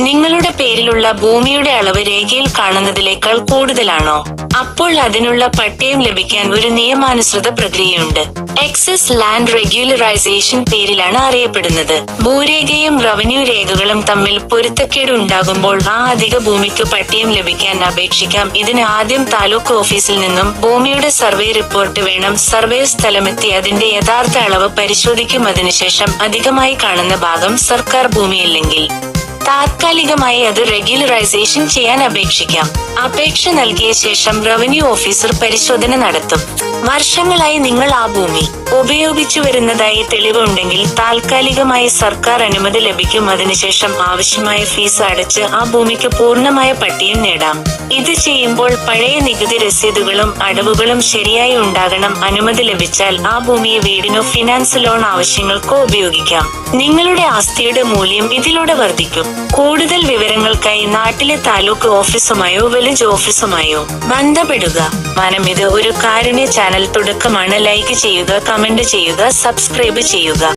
നിങ്ങളുടെ പേരിലുള്ള ഭൂമിയുടെ അളവ് രേഖയിൽ കാണുന്നതിനേക്കാൾ കൂടുതലാണോ? അപ്പോൾ അതിനുള്ള പട്ടയം ലഭിക്കാൻ ഒരു നിയമാനുസൃത പ്രക്രിയയുണ്ട്. എക്സസ് ലാൻഡ് റെഗുലറൈസേഷൻ പേരിലാണ് അറിയപ്പെടുന്നത്. ഭൂരേഖയും റവന്യൂ രേഖകളും തമ്മിൽ പൊരുത്തക്കേട് ഉണ്ടാകുമ്പോൾ ആ അധിക ഭൂമിക്ക് പട്ടയം ലഭിക്കാൻ അപേക്ഷിക്കാം. ഇതിന് ആദ്യം താലൂക്ക് ഓഫീസിൽ നിന്നും ഭൂമിയുടെ സർവേ റിപ്പോർട്ട് വേണം. സർവേ സ്ഥലമെത്തി അതിന്റെ യഥാർത്ഥ അളവ് പരിശോധിക്കും. അതിനുശേഷം അധികമായി കാണുന്ന ഭാഗം സർക്കാർ ഭൂമിയില്ലെങ്കിൽ. താത്കാലികമായി അത് റെഗുലറൈസേഷൻ ചെയ്യാൻ അപേക്ഷിക്കാം. അപേക്ഷ നൽകിയ ശേഷം റവന്യൂ ഓഫീസർ പരിശോധന നടത്തും. വർഷങ്ങളായി നിങ്ങൾ ആ ഭൂമി ഉപയോഗിച്ചു വരുന്നതായി തെളിവുണ്ടെങ്കിൽ താൽക്കാലികമായി സർക്കാർ അനുമതി ലഭിക്കും. അതിനുശേഷം ആവശ്യമായ ഫീസ് അടച്ച് ആ ഭൂമിക്ക് പൂർണമായ പട്ടിയും നേടാം. ഇത് ചെയ്യുമ്പോൾ പഴയ നികുതി രസീതുകളും അടവുകളും ശരിയായി ഉണ്ടാകണം അനുമതി ലഭിച്ചാൽ ആ ഭൂമിയെ വീടിനോ ഫിനാൻസ് ലോൺ ആവശ്യങ്ങൾക്കോ ഉപയോഗിക്കാം. നിങ്ങളുടെ ആസ്തിയുടെ മൂല്യം ഇതിലൂടെ വർദ്ധിക്കും. കൂടുതൽ വിവരങ്ങൾക്കായി നാട്ടിലെ താലൂക്ക് ഓഫീസുമായോ വില്ലേജ് ഓഫീസുമായോ ബന്ധപ്പെടുക. മനം ഇത് ഒരു കാരുണ്യ ചാനൽ തുടക്കമാണ്. ലൈക്ക് ചെയ്യുക കമന്റ് ചെയ്യുക സബ്സ്ക്രൈബ് ചെയ്യുക.